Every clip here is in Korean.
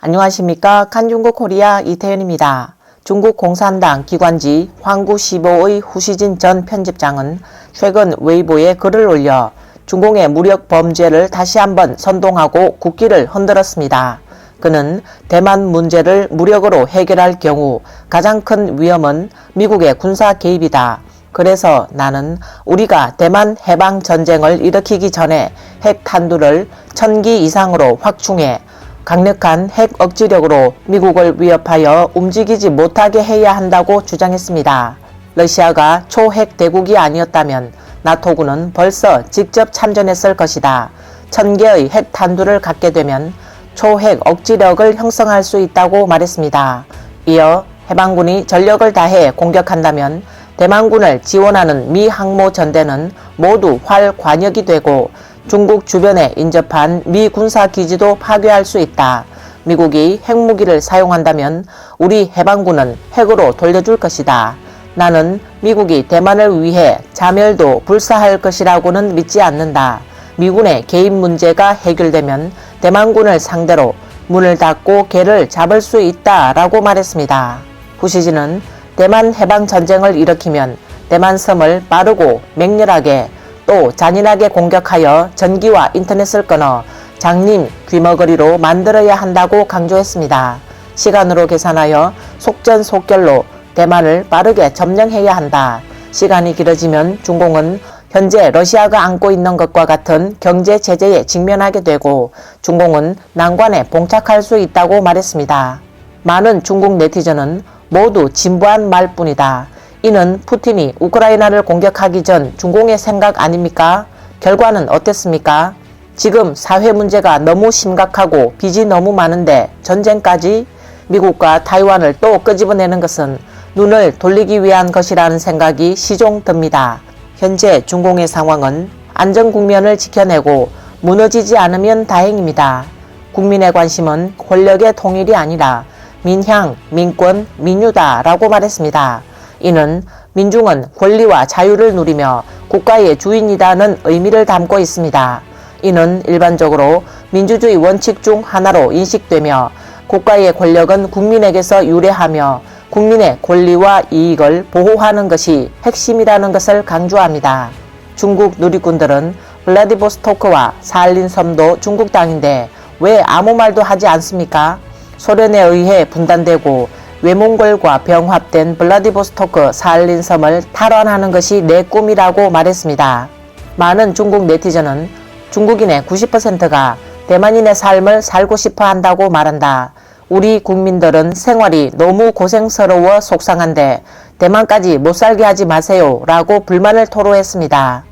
안녕하십니까. 칸중국 코리아 이태현입니다. 중국 공산당 기관지 황구15의 후시진 전 편집장은 최근 웨이보에 글을 올려 중공의 무력 범죄를 다시 한번 선동하고 국기를 흔들었습니다. 그는 대만 문제를 무력으로 해결할 경우 가장 큰 위험은 미국의 군사 개입이다. 그래서 나는 우리가 대만 해방 전쟁을 일으키기 전에 핵 탄두를 천기 이상으로 확충해 강력한 핵 억지력으로 미국을 위협하여 움직이지 못하게 해야 한다고 주장했습니다. 러시아가 초핵 대국이 아니었다면 나토군은 벌써 직접 참전했을 것이다. 천 개의 핵 탄두를 갖게 되면 초핵 억지력을 형성할 수 있다고 말했습니다. 이어 해방군이 전력을 다해 공격한다면 대만군을 지원하는 미 항모 전대는 모두 활 관역이 되고 중국 주변에 인접한 미 군사 기지도 파괴할 수 있다. 미국이 핵무기를 사용한다면 우리 해방군은 핵으로 돌려줄 것이다. 나는 미국이 대만을 위해 자멸도 불사할 것이라고는 믿지 않는다. 미군의 개입 문제가 해결되면 대만군을 상대로 문을 닫고 개를 잡을 수 있다라고 말했습니다. 후시진은 대만 해방 전쟁을 일으키면 대만 섬을 빠르고 맹렬하게 또 잔인하게 공격하여 전기와 인터넷을 끊어 장님 귀머거리로 만들어야 한다고 강조했습니다. 시간으로 계산하여 속전속결로 대만을 빠르게 점령해야 한다. 시간이 길어지면 중공은 현재 러시아가 안고 있는 것과 같은 경제 제재에 직면하게 되고 중공은 난관에 봉착할 수 있다고 말했습니다. 많은 중국 네티즌은 모두 진부한 말뿐이다. 이는 푸틴이 우크라이나를 공격하기 전 중공의 생각 아닙니까? 결과는 어땠습니까? 지금 사회 문제가 너무 심각하고 빚이 너무 많은데 전쟁까지 미국과 타이완을 또 끄집어내는 것은 눈을 돌리기 위한 것이라는 생각이 시종 듭니다. 현재 중공의 상황은 안전 국면을 지켜내고 무너지지 않으면 다행입니다. 국민의 관심은 권력의 통일이 아니라 민향, 민권, 민유다라고 말했습니다. 이는 민중은 권리와 자유를 누리며 국가의 주인이다는 의미를 담고 있습니다. 이는 일반적으로 민주주의 원칙 중 하나로 인식되며 국가의 권력은 국민에게서 유래하며 국민의 권리와 이익을 보호하는 것이 핵심이라는 것을 강조합니다. 중국 누리꾼들은 블라디보스토크와 사할린 섬도 중국 땅인데 왜 아무 말도 하지 않습니까? 소련에 의해 분단되고 외몽골과 병합된 블라디보스토크 사할린 섬을 탈환하는 것이 내 꿈이라고 말했습니다. 많은 중국 네티즌은 중국인의 90%가 대만인의 삶을 살고 싶어 한다고 말한다. 우리 국민들은 생활이 너무 고생스러워 속상한데 대만까지 못 살게 하지 마세요 라고 불만을 토로했습니다.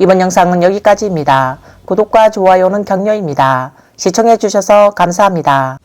이번 영상은 여기까지입니다. 구독과 좋아요는 격려입니다. 시청해 주셔서 감사합니다.